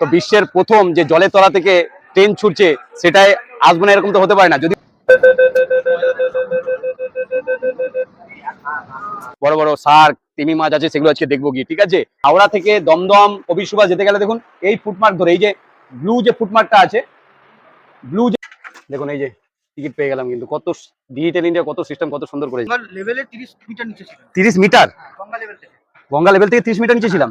তো বিশ্বের প্রথম যে জলের তলা থেকে ট্রেন ছুটছে সেটাই আসবে না এরকম তো হতে পারে না। যদি বড় বড় শার্ক তিমি মাছ আছে সেগুলো আজকে দেখব গিয়ে ঠিক আছে? হাওড়া থেকে দমদম সুভাষ যেতে গেলে দেখুন এই ফুটমার্ক ধরে এই যে ব্লু যে ফুটমার্কটা আছে ব্লু যে দেখুন এই যে টিকিট পেয়ে গেলাম কিন্তু কত ডিজিটাল ইন্ডিয়া কত সিস্টেম কত সুন্দর করেছে। লেভেলে তিরিশ মিটার নিচে ছিল। মিটার গঙ্গা লেভেল থেকে গঙ্গা লেভেল থেকে তিরিশ মিটার নিচে ছিলাম।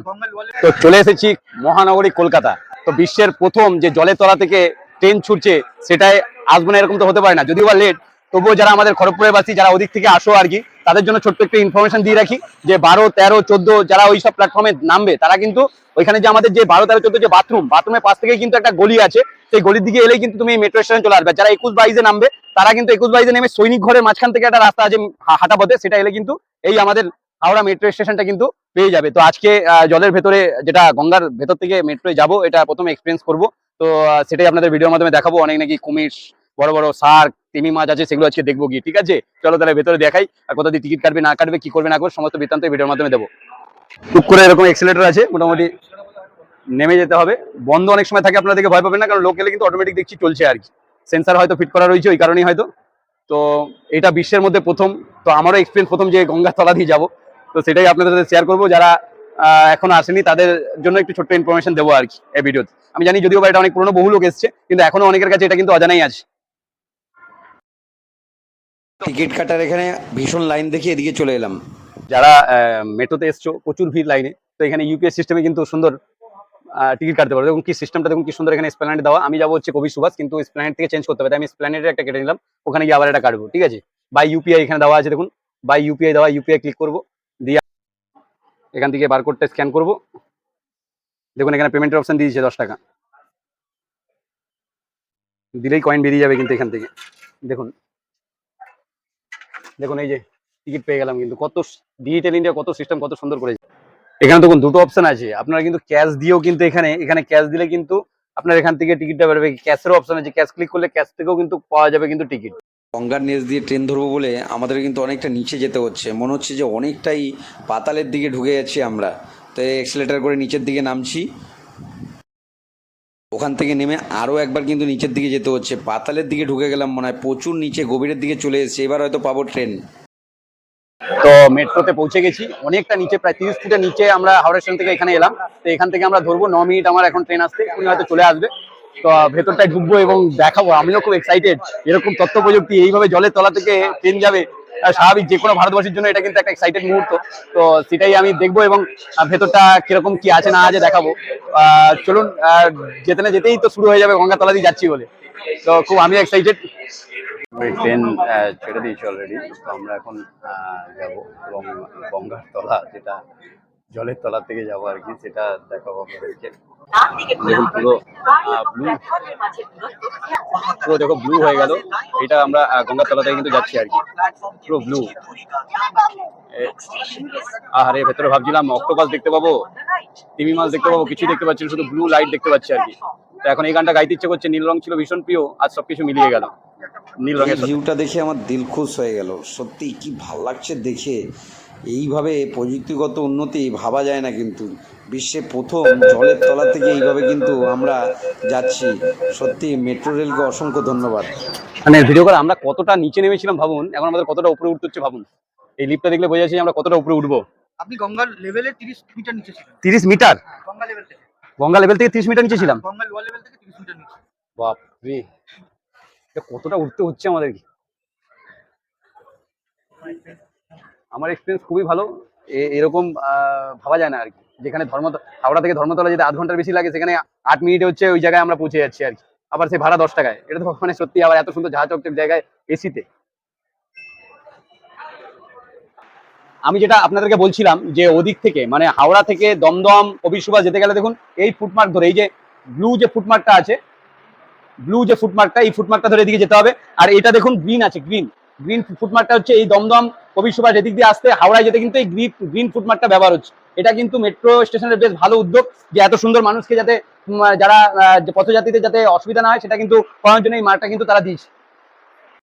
তো চলে এসেছি মহানগরী কলকাতা। তো বিশ্বের প্রথম যে জলের তলা থেকে ট্রেন ছুটছে সেটাই আসবে না এরকম তো হতে পারে না। যদিও বা লেট তবুও যারা আমাদের খড়গপুরের বাসী যারা ওদিক থেকে আসো আর কি তাদের জন্য ছোট্ট একটা ইনফরমেশন দিয়ে রাখি যে বারো তেরো চোদ্দ যারা ওই সব প্ল্যাটফর্মে নামবে তারা কিন্তু ওইখানে যে আমাদের যে বারো তেরো চোদ্দ যে বাথরুম বাথরুমের পাশ থেকে কিন্তু একটা গলি আছে। সেই গলির দিকে এলেই কিন্তু তুমি মেট্রো স্টেশন চলে আসবে। যারা একুশ বাইশে নামবে তারা কিন্তু একুশ বাইশে নেমে সৈনিক ঘরের মাঝখান থেকে একটা রাস্তা আছে হাঁটা পথে সেটা এলে কিন্তু এই আমাদের হাওড়া মেট্রো স্টেশনটা কিন্তু পেয়ে যাবে। তো আজকে জলের ভেতরে যেটা গঙ্গার ভেতর থেকে মেট্রোয় যাব, এটা প্রথমে এক্সপিরিয়েন্স করব। তো সেটাই আপনাদের ভিডিওর মাধ্যমে দেখাবো। অনেক নাকি কুমির, বড় বড় শার্ক, তিমি মাছ আছে, সেগুলো আজকে দেখব গিয়ে, ঠিক আছে? চলো তাহলে ভেতরে দেখাই, আর কোথা দিয়ে টিকিট কাটবে, না কাটবে, কি করবে, না করবে, সমস্ত বৃত্তান্ত ভিডিওর মাধ্যমে দেবো। টুক করে এরকম এক্সিলেটর আছে, মোটামুটি নেমে যেতে হবে। বন্ধ অনেক সময় থাকে, আপনারা দেখে ভয় পাবেন না, কারণ লোক এলে কিন্তু অটোমেটিক দেখছি চলছে আর কি। সেন্সার হয়তো ফিট করা রয়েছে, ওই কারণেই হয়তো। তো, এটা বিশ্বের মধ্যে প্রথম, তো আমারও এক্সপিরিয়েন্স প্রথম যে গঙ্গার তলা দিয়ে যাব। তো সেটাই আপনাদের সাথে শেয়ার করব। যারা এখনও আসেনি তাদের জন্য একটু ছোট্ট ইনফরমেশন দেবো আর কি এই ভিডিওতে আমি জানি যদিও এটা অনেক পুরনো বহু লোক এসছে কিন্তু এখনও অনেকের কাছে এটা কিন্তু অজানাই আছে। টিকিট কাটার এখানে ভীষণ লাইন দেখে এদিকে চলে এলাম। যারা মেট্রোতে এসছো প্রচুর ভিড় লাইনে তো এখানে ইউপিএস সিস্টেমে কিন্তু সুন্দর টিকিট কাটতে পারো দেখুন কি সিস্টেমটা দেখুন কি সুন্দর এখানে স্প্ল্যানেট দেওয়া। আমি যাব হচ্ছে কবি সুভাষ কিন্তু স্প্ল্যানেট থেকে চেঞ্জ করতে হবে। আমি স্প্ল্যানেটের একটা কেটে নিলাম। ওখানে গিয়ে আবার একটা কাটবো ঠিক আছে? বাই ইউপিআই এখানে দেওয়া আছে দেখুন। বাই ইউপিআই দেওয়া ইউপিআই ক্লিক করব। দিয়ে এখান থেকে বারকোডটা স্ক্যান করব। দেখুন, এখানে পেমেন্টের অপশন দিয়েছে দশ টাকা। দিলেই কয়েন বেরিয়ে যাবে কিন্তু এখান থেকে। দেখুন। দেখুন, এই যে টিকিট পেয়ে গেলাম কিন্তু কত ডিজিটাল ইন্ডিয়া কত সিস্টেম কত সুন্দর করেছে। এখানে দেখুন, দুটো অপশন আছে। আপনারা কিন্তু ক্যাশ দিয়েও কিন্তু এখানে এখানে ক্যাশ দিলে কিন্তু আপনার এখান থেকে টিকিটটা বেরোবে। ক্যাশেরও অপশন আছে। ক্যাশ ক্লিক করলে ক্যাশ থেকেও কিন্তু পাওয়া যাবে কিন্তু টিকিট গঙ্গার নিচ দিয়ে ট্রেন ধরবো বলে আমাদের কিন্তু অনেকটা নিচে যেতে হচ্ছে। মনে হচ্ছে যে অনেকটাই পাতালের দিকে ঢুকে যাচ্ছি আমরা। তো এক্সেলেটার করে নিচের দিকে নামছি। ওখান থেকে নেমে আরও একবার কিন্তু নিচের দিকে যেতে হচ্ছে। পাতালের দিকে ঢুকে গেলাম মনে হয়, প্রচুর নিচে গভীরের দিকে চলে এসেছে। এবার হয়তো পাবো ট্রেন। তো মেট্রোতে পৌঁছে গেছি। অনেকটা নিচে, প্রায় তিরিশ ফুটের নিচে আমরা হাওড়া স্টেশন থেকে এখানে এলাম। তো এখান থেকে আমরা ধরবো, ন মিনিট আমার এখন ট্রেন আসতে উনি হয়তো চলে আসবে। ভেতরটায় ঢুকবো এবং দেখাবো। আমিও খুব এক্সাইটেড এরকম তথ্য প্রযুক্তি এইভাবে জলের তলা থেকে ট্রেন যাবে স্বাভাবিক যে কোনো ভারতবাসীর জন্য এটা কিন্তু একটা এক্সাইটেড মুহূর্ত। তো সেটাই আমি দেখব এবং ভেতরটা কীরকম কি আছে না আছে দেখাবো। চলুন যেতে না যেতেই তো শুরু হয়ে যাবে গঙ্গা তলা দিয়ে যাচ্ছি বলে। তো খুব আমি এক্সাইটেড ট্রেন ছেড়ে দিয়েছি অলরেডি তো আমরা এখন যাব এবং গঙ্গার তলা, যেটা জলের তলা থেকে যাব আর কি, সেটা দেখাবো আপনাদেরকে। পুরো ব্লু পুরো দেখো ব্লু হয়ে গেল। এটা আমরা গঙ্গার তলা কিন্তু যাচ্ছি আর কি। পুরো ব্লু আরে ভেতরে ভাবছিলাম অক্টোপাস দেখতে পাবো। তিমি মাছ দেখতে পাবো কিছু দেখতে পাচ্ছি না, শুধু ব্লু লাইট দেখতে পাচ্ছি আর কি। তো এখন এই গানটা গাইতে ইচ্ছে করছে নীল রং ছিল ভীষণ প্রিয় আর সবকিছু মিলিয়ে গেল। নীল রঙের। ভিউটা দেখে আমার দিল খুশ হয়ে গেল। সত্যি কি ভালো লাগছে দেখে। এইভাবে প্রযুক্তিগত উন্নতি ভাবা যায় না কিন্তু। বিশ্বে প্রথম জলের তলা থেকে এইভাবে কিন্তু আমরা যাচ্ছি। সত্যি মেট্রো রেলকে অসংখ্য ধন্যবাদ। মানে ভিডিও করে আমরা কতটা নিচে নেমেছিলাম ভাবুন এখন আমাদের কতটা উপরে উঠতে হচ্ছে ভাবুন। এই লিফটটা দেখলে বোঝা যাচ্ছে যে আমরা কতটা উপরে উঠবো। আপনি গঙ্গার লেভেলে তিরিশ মিটার নিচে ছিলেন। তিরিশ মিটার গঙ্গা লেভেল থেকে। গঙ্গা লেভেল থেকে তিরিশ মিটার নিচে ছিলাম? ওয়াল লেভেল থেকে তিরিশ মিটার নিচে। বাপরে। এটা কতটা উঠতে হচ্ছে আমাদের আমার এক্সপিরিয়েন্স খুবই ভালো। এরকম ভাবা যায় না আর কি। যেখানে ধর্ম, হাওড়া থেকে ধর্মতলা যেতে আধ ঘণ্টার বেশি লাগে, সেখানে আট মিনিটে হচ্ছে ওই জায়গায় আমরা পৌঁছে যাচ্ছি আর কি। আবার সেই ভাড়া দশ টাকায়। এটা তো মানে সত্যি আবার এত সুন্দর জাহাজ চকচক জায়গায় এসিতে। আমি যেটা আপনাদেরকে বলছিলাম যে ওদিক থেকে মানে হাওড়া থেকে দমদম, কবির সুভাষ যেতে গেলে দেখুন, এই ফুটমার্ক ধরে, এই যে ব্লু যে ফুটমার্কটা আছে ব্লু যে ফুটমার্কটা এই ফুটমার্কটা ধরে এদিকে যেতে হবে। আর এটা দেখুন গ্রিন আছে গ্রিন গ্রিন ফুটমার্কটা হচ্ছে এই দমদম কবি সুভাষ এদিক দিয়ে আসতে হাওড়ায় যেতে কিন্তু এই গ্রিন ফুড মার্কটা ব্যবহার হচ্ছে। এটা কিন্তু মেট্রো স্টেশনের বেশ ভালো উদ্যোগ যে এত সুন্দর মানুষকে যাতে যারা পথযাত্রীদের যাতে অসুবিধা না হয়, সেটা কিন্তু করার জন্য এই মার্কটা কিন্তু তারা দিয়েছে।